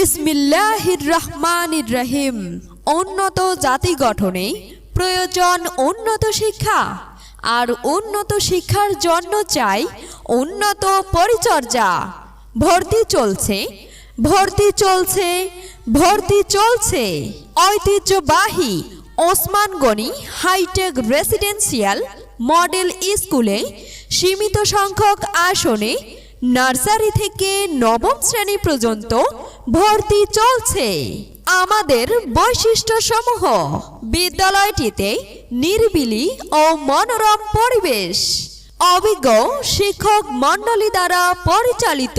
বিসমিল্লাহির রহমানির রহিম। উন্নত জাতি গঠনে প্রয়োজন উন্নত শিক্ষা। আর উন্নত শিক্ষার জন্য চাই উন্নত পরিচর্যা। ভর্তি চলছে ভর্তি চলছে ভর্তি চলছে। ঐতিহ্যবাহী Osman Gani hi-tech residential model স্কুলে সীমিত সংখ্যক আসনে নার্সারি থেকে নবম শ্রেণি পর্যন্ত ভর্তি চলছে আমাদের বৈশিষ্ট্য সমূহ বিদ্যালয়টিতে নিরিবিলি ও মনোরম পরিবেশ। অভিজ্ঞ শিক্ষক মণ্ডলী দ্বারা পরিচালিত।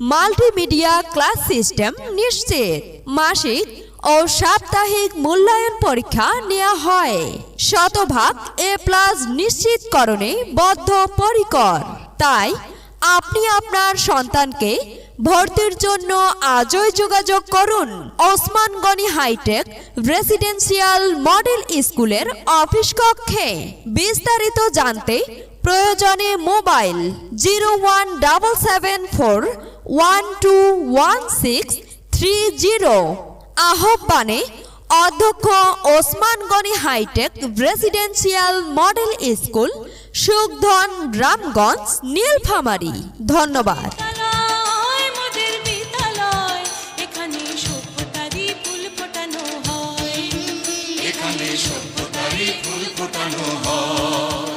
মাল্টিমিডিয়া ক্লাস সিস্টেম নিশ্চিত। মাসিক ও সাপ্তাহিক মূল্যায়ন পরীক্ষা নেওয়া হয়। শতভাগ এ প্লাস নিশ্চিতকরণে বদ্ধপরিকর। তাই আপনি আপনার সন্তানকে ভর্তির জন্য আজই যোগাযোগ করুন। Osman Gani hi-tech residential model স্কুলের অফিস কক্ষে। বিস্তারিত জানতে প্রয়োজনে mobile zero one double seven four one two one six three zero. আহ্বানে অধ্যক্ষ Osman Gani hi-tech residential model school Sukhdhan Ramganj Nilphamari. ধন্যবাদ। সভ্যতারই ফুল ফোটানো হয়।